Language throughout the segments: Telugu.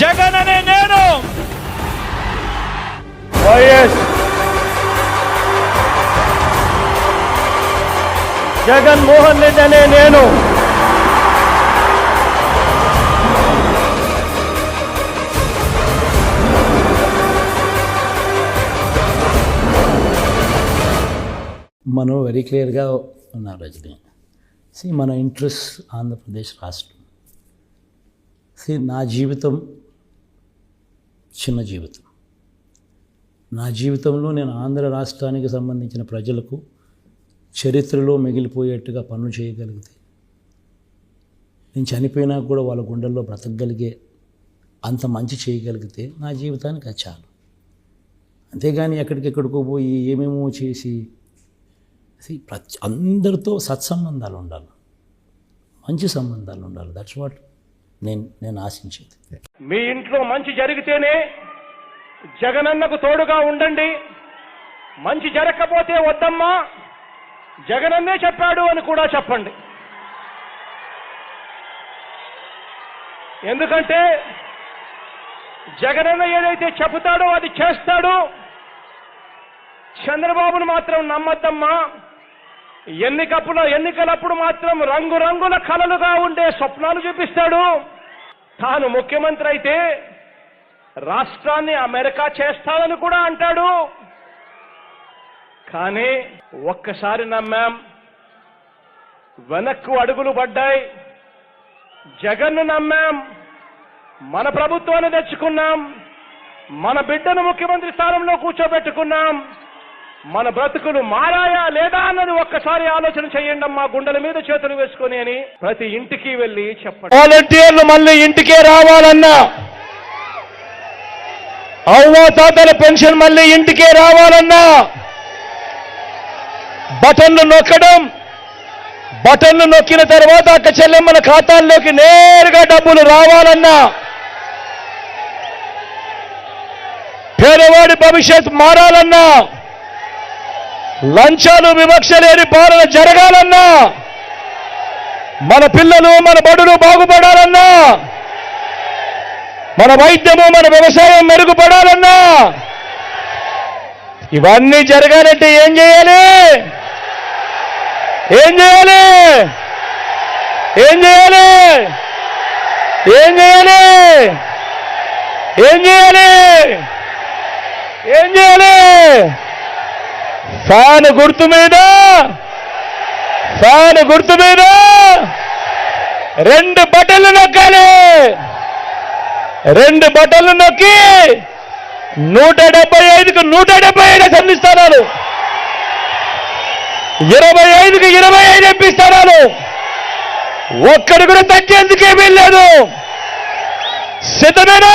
జగన్ అనే నేను! వైఎస్ జగన్మోహన్ రెడ్డి అనే నేను! మనం వెరీ క్లియర్గా ఉన్నారు రజని. సి మన ఇంట్రెస్ట్ ఆంధ్రప్రదేశ్ రాష్ట్రం. సి నా జీవితం చిన్న జీవితం. నా జీవితంలో నేను ఆంధ్ర రాష్ట్రానికి సంబంధించిన ప్రజలకు చరిత్రలో మిగిలిపోయేట్టుగా పనులు చేయగలిగితే నేను చనిపోయినా కూడా వాళ్ళ గుండెల్లో బ్రతకగలిగే అంత మంచి చేయగలిగితే నా జీవితానికి అది చాలు. అంతేగాని ఎక్కడికెక్కడికో పోయి ఏమేమో చేసి ప్రతి అందరితో సత్సంబంధాలు ఉండాలి. మంచి సంబంధాలు ఉండాలి. దట్స్ వాట్ నేను నేను ఆశించేది. మీ ఇంట్లో మంచి జరిగితేనే జగనన్నకు తోడుగా ఉండండి. మంచి జరగకపోతే వద్దమ్మా. జగనన్నే చెప్పాడు అని కూడా చెప్పండి. ఎందుకంటే జగనన్న ఏదైతే చెబుతాడో అది చేస్తాడో. చంద్రబాబును మాత్రం నమ్మద్దమ్మా. ఎన్నికప్పుడు ఎన్నికలప్పుడు మాత్రం రంగురంగుల కలలుగా ఉండే స్వప్నాలు చూపిస్తాడు. తాను ముఖ్యమంత్రి అయితే రాష్ట్రాన్ని అమెరికా చేస్తానని కూడా అంటాడు. కానీ ఒక్కసారి నమ్మాం వెనక్కు అడుగులు పడ్డాయి. జగన్ను నమ్మాం మన ప్రభుత్వాన్ని తెచ్చుకున్నాం మన బిడ్డను ముఖ్యమంత్రి స్థానంలో కూర్చోబెట్టుకున్నాం. మన బ్రతుకులు మారాయా లేదా అన్నది ఒక్కసారి ఆలోచన చేయండి అమ్మా. గుండెల మీద చేతులు వేసుకొని అని ప్రతి ఇంటికి వెళ్ళి చెప్పండి. వాలంటీర్లు మళ్ళీ ఇంటికే రావాలన్నా అవ్వ తాతల పెన్షన్ మళ్ళీ ఇంటికే రావాలన్నా బటన్లు నొక్కడం బటన్లు నొక్కిన తర్వాత అక్క చెల్లెమ్మల ఖాతాల్లోకి నేరుగా డబ్బులు రావాలన్నా పేదవాడి భవిష్యత్ మారాలన్నా లంచాలు వివక్ష లేని పాలన జరగాలన్నా మన పిల్లలు మన బడులు బాగుపడాలన్నా మన వైద్యము మన వ్యవసాయం మెరుగుపడాలన్నా ఇవన్నీ జరగాలంటే ఏం చేయాలి? ఏం చేయాలి? ఏం చేయాలి? ఏం చేయాలి? ఏం చేయాలి? ఏం చేయాలి? ఫ్యాన్ గుర్తు మీద. ఫ్యాన్ గుర్తు మీద. రెండు బటన్లు నొక్కాలి. రెండు బటన్లు నొక్కి నూట డెబ్బై ఐదుకు నూట డెబ్బై ఐదు అసెంబ్లీ స్థానాలు. ఇరవై ఐదుకి ఇరవై ఐదు ఎంపీ స్థానాలు. ఒక్కడు కూడా తగ్గేందుకే వీల్లేదు సిద్ధమేనా?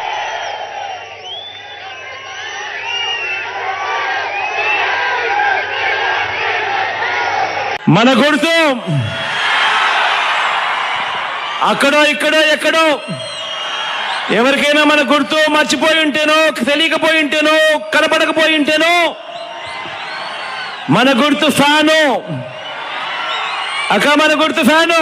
మన గుర్తు అక్కడో ఇక్కడో ఎక్కడో. ఎవరికైనా మన గుర్తు మర్చిపోయి ఉంటేనో తెలియకపోయి ఉంటేనో కనపడకపోయి ఉంటేనో మన గుర్తు ఫ్యాను. అక్క మన గుర్తు ఫ్యాను.